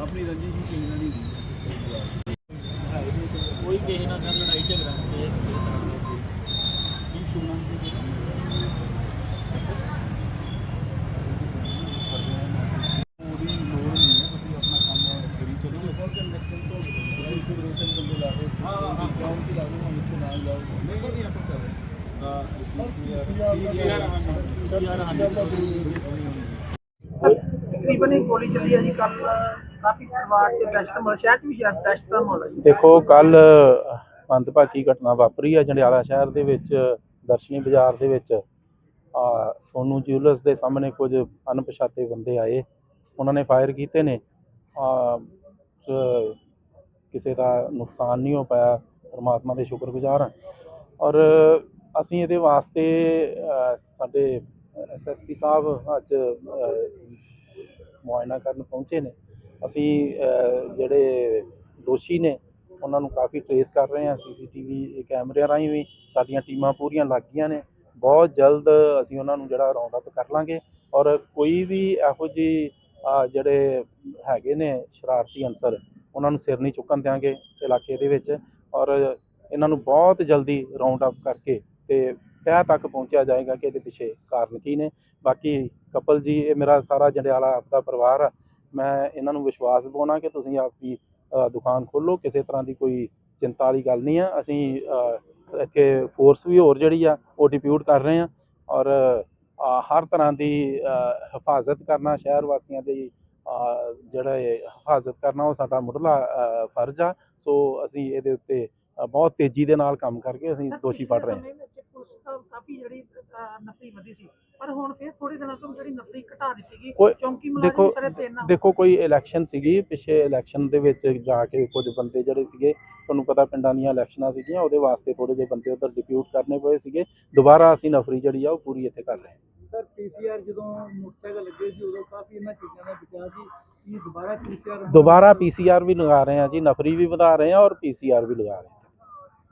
ਆਪਣੀ ਰੰਜਿਸ਼ ਹੀ ਕਿਸੇ ਨਾਲ ਨਹੀਂ ਕੋਈ ਕਿਸੇ ਨਾਲ ਸਰ ਲੜਾਈ ਝਗੜਾ ਨਹੀਂ ਇਹ ਕਿਸੇ ਤਰ੍ਹਾਂ ਦਾ ਕੀ ਸੁਣਨਾ ਉਹਦੀ ਲੋੜ ਨਹੀਂ ਹੈ ਤੁਸੀਂ ਆਪਣਾ ਕੰਮ ਕਰੀ ਚਲੋ ਕੋਲ ਕੰਡਕਸ਼ਨ ਤੋਂ ਤੁਸੀਂ ਰੋਸ਼ਨ ਬੰਦੇ ਲਾ ਕੇ ਹਾਂ ਹਾਂ ਜੌਨ ਕੀ ਲਾਗੂ ਹਮ ਇਸ ਨਾਲ ਜਾਓ ਨਹੀਂ ਨਹੀਂ ਆਪਾਂ ਕਰ ਰਹੇ ਹਾਂ ਸਰ ਤਕਰੀਬਨ ਇਹ ਗੋਲੀ ਚੱਲੀ ਹੈ ਜੀ ਕੱਲ ਕਾਫੀ ਪਰਿਵਾਰ ਤੇ ਦਹਿਸ਼ਤ ਮਾਹੌਲ, ਸ਼ਹਿਰ 'ਚ ਵੀ ਦਹਿਸ਼ਤ ਦਾ ਮਾਹੌਲ ਹੈ ਜੀ। ਦੇਖੋ ਕੱਲ ਮੰਦਭਾਗੀ ਘਟਨਾ ਵਾਪਰੀ ਆ, ਜੰਡਿਆਲਾ ਸ਼ਹਿਰ ਦੇ ਵਿੱਚ, ਦਰਸ਼ਨੀ ਬਾਜ਼ਾਰ ਦੇ ਵਿੱਚ। ਆ, ਸੋਨੂ ਜਿਊਲਰਸ ਦੇ ਸਾਹਮਣੇ ਕੁਝ ਅਣਪਛਾਤੇ ਬੰਦੇ ਆਏ, ਉਹਨਾਂ ਨੇ ਫਾਇਰ ਕੀਤੇ ਨੇ। ਆ ਕਿਸੇ ਦਾ ਨੁਕਸਾਨ ਨਹੀਂ ਹੋ ਪਾਇਆ, ਪਰਮਾਤਮਾ ਦੇ ਸ਼ੁਕਰਗੁਜ਼ਾਰ ਹਾਂ। ਔਰ ਅਸੀਂ ਇਹਦੇ ਵਾਸਤੇ ਅ, ਸਾਡੇ ਐਸਐਸਪੀ ਸਾਹਿਬ ਅੱਜ ਮੁਆਇਨਾ ਕਰਨ ਪਹੁੰਚੇ ਨੇ। ਅਸੀਂ ਜਿਹੜੇ ਦੋਸ਼ੀ ਨੇ ਉਹਨਾਂ ਨੂੰ ਕਾਫੀ ਟਰੇਸ ਕਰ ਰਹੇ ਹਾਂ। ਸੀਸੀਟੀਵੀ ਕੈਮਰਿਆਂ ਰਾਹੀਂ ਵੀ ਸਾਡੀਆਂ ਟੀਮਾਂ ਪੂਰੀਆਂ ਲੱਗ ਗਈਆਂ ਨੇ। ਬਹੁਤ ਜਲਦ ਅਸੀਂ ਉਹਨਾਂ ਨੂੰ ਜਿਹੜਾ ਰਾਉਂਡ ਅਪ ਕਰ ਲਾਂਗੇ। ਔਰ ਕੋਈ ਵੀ ਇਹੋ ਜਿਹੀ ਜਿਹੜੇ ਹੈਗੇ ਨੇ ਸ਼ਰਾਰਤੀ ਅਨਸਰ ਉਹਨਾਂ ਨੂੰ ਸਿਰ ਨਹੀਂ ਚੁੱਕਣ ਦਿਆਂਗੇ ਇਲਾਕੇ ਦੇ ਵਿੱਚ। ਔਰ ਇਹਨਾਂ ਨੂੰ ਬਹੁਤ ਜਲਦੀ ਰਾਉਂਡ ਅਪ ਕਰਕੇ ਤੇ ਤਹਿ ਤੱਕ ਪਹੁੰਚਿਆ ਜਾਏਗਾ ਕਿ ਇਹਦੇ ਪਿੱਛੇ ਕਾਰਨ ਕੀ ਨੇ। ਬਾਕੀ ਕਪਲ ਜੀ ਇਹ ਮੇਰਾ ਸਾਰਾ ਜੰਡਿਆਲਾ ਆਪਦਾ ਪਰਿਵਾਰ ਆ। ਮੈਂ ਇਹਨਾਂ ਨੂੰ ਵਿਸ਼ਵਾਸ ਦਿਵਾਉਣਾ ਕਿ ਤੁਸੀਂ ਆਪਦੀ ਦੁਕਾਨ ਖੋਲੋ ਕਿਸੇ ਤਰ੍ਹਾਂ ਦੀ ਕੋਈ ਚਿੰਤਾ ਵਾਲੀ ਗੱਲ ਨਹੀਂ ਆ। ਅਸੀਂ ਇੱਥੇ ਫੋਰਸ ਵੀ ਹੋਰ ਜਿਹੜੀ ਆ ਉਹ ਡਿਪਿਊਟ ਕਰ ਰਹੇ ਆ ਔਰ ਹਰ ਤਰ੍ਹਾਂ ਦੀ ਹਿਫਾਜ਼ਤ ਕਰਨਾ ਸ਼ਹਿਰ ਵਾਸੀਆਂ ਦੀ ਜਿਹੜਾ ਇਹ ਹਿਫਾਜ਼ਤ ਕਰਨਾ ਉਹ ਸਾਡਾ ਮੁੱਢਲਾ ਫਰਜ਼ ਆ। ਸੋ ਅਸੀਂ ਇਹਦੇ ਉੱਤੇ ਬਹੁਤ ਤੇਜ਼ੀ ਦੇ ਨਾਲ ਕੰਮ ਕਰਕੇ ਅਸੀਂ ਦੋਸ਼ੀ ਫੜ ਰਹੇ ਹਾਂ। ਸਮੇਂ ਵਿੱਚ ਪੁਲਿਸ ਤਾਂ ਕਾਫੀ ਜਿਹੜੀ ਅਹ, ਨਫਰੀ ਵਧੀ ਸੀ। ਪਰ ਹੁਣ ਫਿਰ ਥੋੜੇ ਦਿਨਾਂ ਤੋਂ ਜਿਹੜੀ ਨਫਰੀ ਘਟਾ ਦਿੱਤੀ ਗਈ ਕੋਈ- ਚੌਂਕੀ ਦੇਖੋ ਮੁਲਾਜ਼ਮ ਸਾਰੇ ਤਿੰਨ ਆ। ਦੇਖੋ ਕੋਈ ਇਲੈਕਸ਼ਨ ਸੀਗੀ ਪਿਛੇ ਇਲੈਕਸ਼ਨ ਦੇ ਵਿੱਚ ਜਾ ਕੇ ਕੁਝ ਬੰਦੇ ਜਿਹੜੇ ਸੀਗੇ ਤੁਹਾਨੂੰ ਪਤਾ ਪਿੰਡਾਂ ਦੀਆਂ ਇਲੈਕਸ਼ਨਾਂ ਸੀਗੀਆਂ ਉਹਦੇ ਵਾਸਤੇ ਥੋੜੇ ਜਿਹੇ ਬੰਦੇ ਉਧਰ ਡਿਪਿਊਟ ਕਰਨੇ ਪਏ ਸੀਗੇ। ਦੁਬਾਰਾ ਅਸੀਂ ਨਫਰੀ ਜਿਹੜੀ ਆ ਉਹ ਪੂਰੀ ਇੱਥੇ ਕਰ ਰਹੇ ਹਾਂ। ਸਰ ਪੀਸੀਆਰ ਜਦੋਂ ਮੋਟਰਸਾਈਕਲ ਲੱਗੇ ਸੀ ਉਦੋਂ ਕਾਫੀ ਇਹਨਾਂ ਚੀਜ਼ਾਂ ਦਾ ਬਚਾਅ ਸੀ। ਇਹ ਦੁਬਾਰਾ ਪੀਸੀਆਰ ਦੁਬਾਰਾ ਪੀਸੀਆਰ ਵੀ ਲਗਾ ਰਹੇ ਹਾਂ ਜੀ ਨਫਰੀ ਵੀ ਵਧਾ ਰਹੇ ਹਾਂ ਔਰ ਪੀਸੀਆਰ ਵੀ ਲਗਾ ਰਹੇ ਹਾਂ।